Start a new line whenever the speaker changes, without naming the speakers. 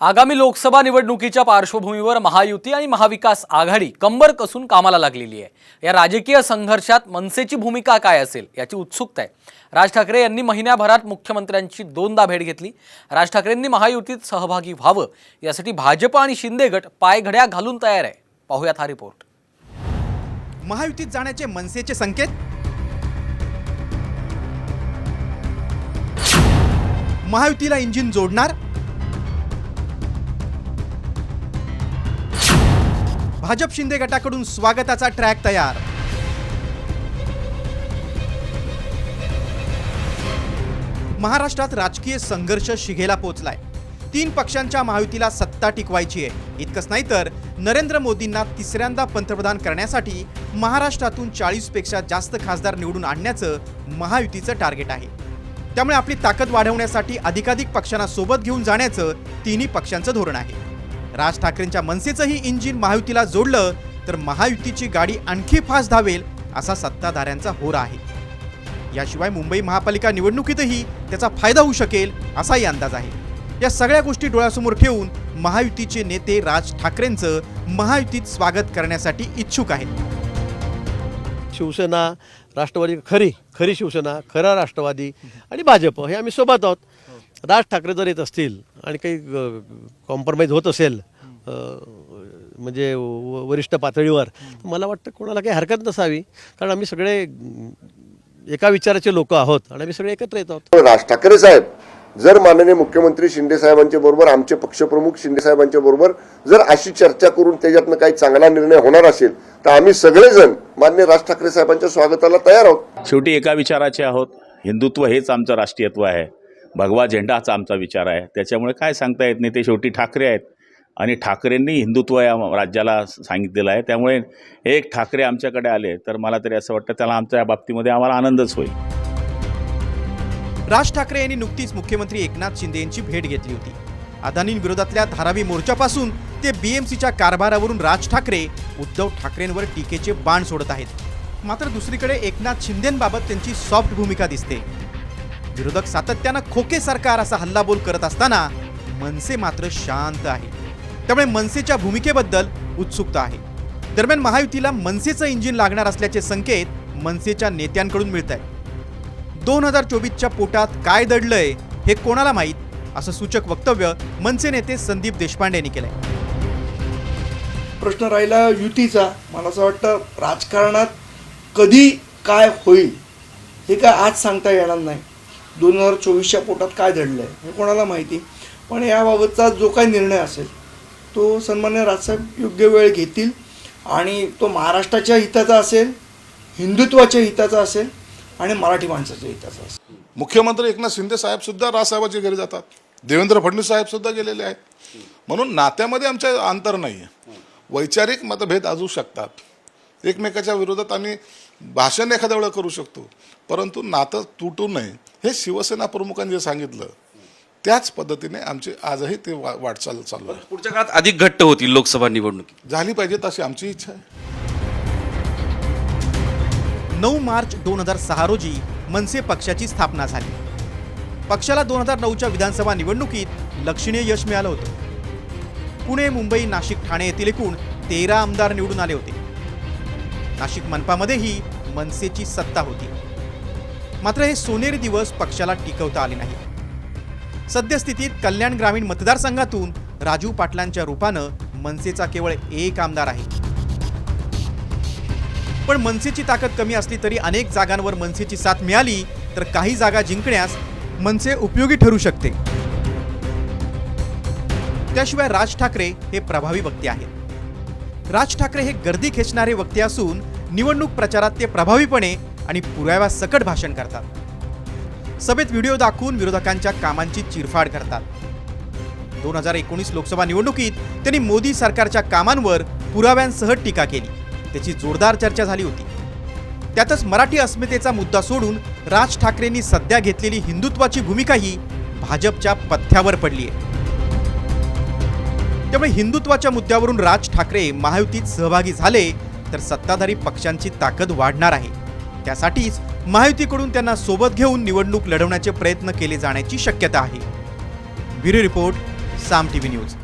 आगामी लोकसभा निवडणुकीच्या पार्श्वभूमीवर महायुती आणि महाविकास आघाडी कंबर कसून कामाला लागलेली आहे. या राजकीय संघर्षात मनसेची भूमिका काय असेल याची उत्सुकता आहे. राज ठाकरे यांनी महिन्याभरात मुख्यमंत्र्यांची दोनदा भेट घेतली. राज ठाकरेंनी महायुतीत सहभागी व्हावं यासाठी भाजप आणि शिंदे गट पायघड्या घालून तयार आहे. पाहूयात हा रिपोर्ट.
महायुतीत जाण्याचे मनसेचे संकेत? महायुतीला इंजिन जोडणार? भाजप शिंदे गटाकडून स्वागताचा ट्रॅक तयार. महाराष्ट्रात राजकीय संघर्ष शिगेला पोचलाय. तीन पक्षांच्या महायुतीला सत्ता टिकवायची आहे इतकंच नाही तर नरेंद्र मोदींना तिसऱ्यांदा पंतप्रधान करण्यासाठी महाराष्ट्रातून चाळीसपेक्षा जास्त खासदार निवडून आणण्याचं महायुतीचं टार्गेट आहे. त्यामुळे आपली ताकद वाढवण्यासाठी अधिकाधिक पक्षांना सोबत घेऊन जाण्याचं तिन्ही पक्षांचं धोरण आहे. राज ठाकरेंच्या मनसेचंही इंजिन महायुतीला जोडलं तर महायुतीची गाडी आणखी फास्ट धावेल असा सत्ताधाऱ्यांचा होरा आहे. याशिवाय मुंबई महापालिका निवडणुकीतही त्याचा फायदा होऊ शकेल असाही अंदाज आहे. या सगळ्या गोष्टी डोळ्यासमोर ठेवून महायुतीचे नेते राज ठाकरेंचं महायुतीत स्वागत करण्यासाठी इच्छुक आहेत.
शिवसेना राष्ट्रवादी खरी खरी शिवसेना खरा राष्ट्रवादी आणि भाजप हे आम्ही सोबत आहोत. राज ठाकरे जर येत असतील आणि काही कॉम्प्रोमाइज होत असेल म्हणजे व- वरिष्ठ पातळीवर तर मला वाटतं कोणाला काही हरकत नसावी. कारण आम्ही सगळे एका विचाराचे लोक आहोत आणि आम्ही सगळे एकत्र येत आहोत.
राज ठाकरे साहेब जर माननीय मुख्यमंत्री शिंदे साहेबांच्या बरोबर आमचे पक्षप्रमुख शिंदे साहेबांच्या बरोबर जर अशी चर्चा करून त्याच्यातनं काही चांगला निर्णय होणार असेल तर आम्ही सगळेजण मान्य राज ठाकरे साहेबांच्या स्वागताला तयार आहोत.
शेवटी एका विचाराचे आहोत. हिंदुत्व हेच आमचं राष्ट्रीयत्व आहे. भगवा झेंडा हाच आमचा विचार आहे. त्याच्यामुळे काय सांगता येत नाही ते शेवटी ठाकरे आहेत. आणि ठाकरेंनी हिंदुत्व या राज्याला सांगितलेलं आहे. त्यामुळे एक ठाकरे आमच्याकडे आले तर मला तरी असं वाटतं त्याला आमच्या या बाबतीमध्ये आम्हाला आनंदच होईल.
राज ठाकरे यांनी नुकतीच मुख्यमंत्री एकनाथ शिंदे यांची भेट घेतली होती. अदानींविरोधातल्या धारावी मोर्चापासून ते बीएमसीच्या कारभारावरून राज ठाकरे उद्धव ठाकरेंवर टीकेचे बाण सोडत आहेत. मात्र दुसरीकडे एकनाथ शिंदेंबाबत त्यांची सॉफ्ट भूमिका दिसते. विरोधक सातत्यानं खोके सरकार असा हल्लाबोल करत असताना मनसे मात्र शांत आहे. त्यामुळे मनसेच्या भूमिकेबद्दल उत्सुकता आहे. दरम्यान महायुतीला मनसेचं इंजिन लागणार असल्याचे संकेत मनसेच्या नेत्यांकडून मिळत आहेत दोन हजार चोवीसच्या पोटात काय दडलंय हे कोणाला माहीत? असं सूचक वक्तव्य मनसे नेते संदीप देशपांडे यांनी केलंय.
प्रश्न राहिला युतीचा. मला असं वाटतं राजकारणात कधी काय होईल हे काय आज सांगता येणार नाही. दोन हजार चोवीसच्या पोटात काय घडलं आहे हे कोणाला माहिती? पण याबाबतचा जो काही निर्णय असेल तो सन्मान्य राजसाहेब योग्य वेळ घेतील आणि तो महाराष्ट्राच्या हिताचा असेल हिंदुत्वाच्या हिताचा असेल आणि मराठी माणसाच्या हिताचा असेल.
मुख्यमंत्री एकनाथ शिंदे साहेबसुद्धा राजसाहेबाच्या घरी जातात. देवेंद्र फडणवीस साहेबसुद्धा गेलेले आहेत. म्हणून नात्यामध्ये आमच्या अंतर नाही आहे वैचारिक मतभेद असू शकतात. एकमेकाच्या विरोधात आम्ही भाषण एखाद्या वेळा करू शकतो. परंतु नातं तुटू नये हे शिवसेना प्रमुखांनी जे सांगितलं त्याच पद्धतीने आमची आजही ते वा वाटचाल चालू आहे.
पुढच्या काळात अधिक घट्ट होतील लोकसभा निवडणुकीत
झाली पाहिजे तशी आमची इच्छा आहे.
नऊ मार्च दोन हजार सहा रोजी मनसे पक्षाची स्थापना झाली. पक्षाला दोन हजार नऊच्या विधानसभा निवडणुकीत लक्षणीय यश मिळालं होतं. पुणे मुंबई नाशिक ठाणे येथील एकूण तेरा आमदार निवडून आले होते. नाशिक मनपामध्येही मनसेची सत्ता होती. मात्र हे सोनेरी दिवस पक्षाला टिकवता आले नाही. सद्यस्थितीत कल्याण ग्रामीण मतदारसंघातून राजू पाटलांच्या रूपानं मनसेचा केवळ एक आमदार आहे. पण मनसेची ताकद कमी असली तरी अनेक जागांवर मनसेची साथ मिळाली तर काही जागा जिंकण्यास मनसे उपयोगी ठरू शकते. त्याशिवाय राज ठाकरे हे प्रभावी वक्ते आहेत. राज ठाकरे हे गर्दी खेचणारे वक्ते असून निवडणूक प्रचारात ते प्रभावीपणे आणि पुराव्या सकट भाषण करतात. सभेत व्हिडिओ दाखवून विरोधकांच्या कामांची चिरफाड करतात. दोन हजार एकोणीस लोकसभा निवडणुकीत त्यांनी मोदी सरकारच्या कामांवर पुराव्यांसह टीका केली. त्याची जोरदार चर्चा झाली होती. त्यातच मराठी अस्मितेचा मुद्दा सोडून राज ठाकरेंनी सध्या घेतलेली हिंदुत्वाची भूमिकाही भाजपच्या पथ्यावर पडली आहे त्यामुळे हिंदुत्वाच्या मुद्द्यावरून राज ठाकरे महायुतीत सहभागी झाले तर सत्ताधारी पक्षांची ताकद वाढणार आहे. त्यासाठीच महायुतीकडून त्यांना सोबत घेऊन निवडणूक लढवण्याचे प्रयत्न केले जाण्याची शक्यता आहे. Bureau report Saam TV news.